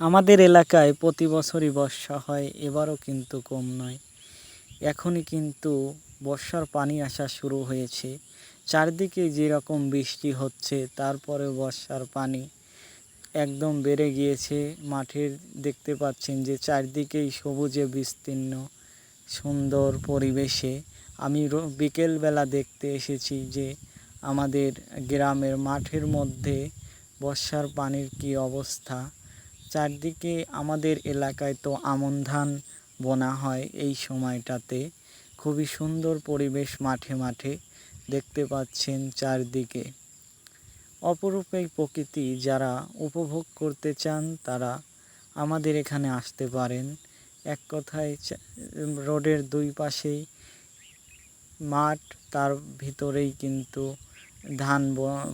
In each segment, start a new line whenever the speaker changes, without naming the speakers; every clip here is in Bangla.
আমাদের এলাকায় প্রতি বছরই বর্ষা হয়, এবারও কিন্তু কম নয়। এখনই কিন্তু বর্ষার পানি আসা শুরু হয়েছে। চারদিকে যেরকম বৃষ্টি হচ্ছে তারপরে বর্ষার পানি একদম বেড়ে গিয়েছে। মাঠের দেখতে পাচ্ছেন যে চারদিকেই সবুজে বিস্তীর্ণ, সুন্দর পরিবেশে। আমি বিকেলবেলা দেখতে এসেছি যে আমাদের গ্রামের মাঠের মধ্যে বর্ষার পানির কী অবস্থা। চারদিকে আমাদের এলাকায় তো আমন ধান বোনা হয় এই সময়টাতে। খুবই সুন্দর পরিবেশ মাঠে মাঠে দেখতে পাচ্ছেন চারদিকে। অপরূপ এই প্রকৃতি যারা উপভোগ করতে চান তারা আমাদের এখানে আসতে পারেন। এক কথায় রোডের দুই পাশেই মাঠ, তার ভিতরেই কিন্তু ধান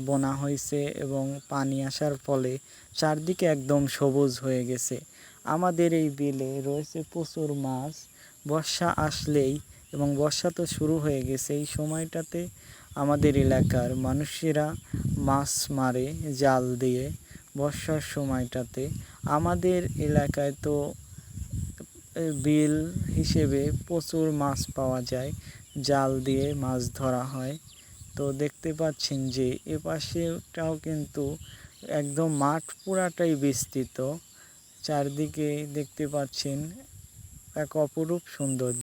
বোনা হয়েছে এবং পানি আসার ফলে চারদিকে একদম সবুজ হয়ে গেছে। আমাদের এই বিলে রয়েছে প্রচুর মাছ, বর্ষা আসলেই এবং বর্ষা তো শুরু হয়ে গেছে। এই সময়টাতে আমাদের এলাকার মানুষেরা মাছ মারে, জাল দিয়ে বর্ষার সময়টাতে। আমাদের এলাকায় তো বিল হিসেবে প্রচুর মাছ পাওয়া যায়। জাল দিয়ে মাছ ধরা হয়। তো দেখতে পাচ্ছেন যে এ পাশেটাও কিন্তু একদম মাঠ পুরাটাই বিস্তৃত। চারদিকে দেখতে পাচ্ছেন এক অপরূপ সৌন্দর্য।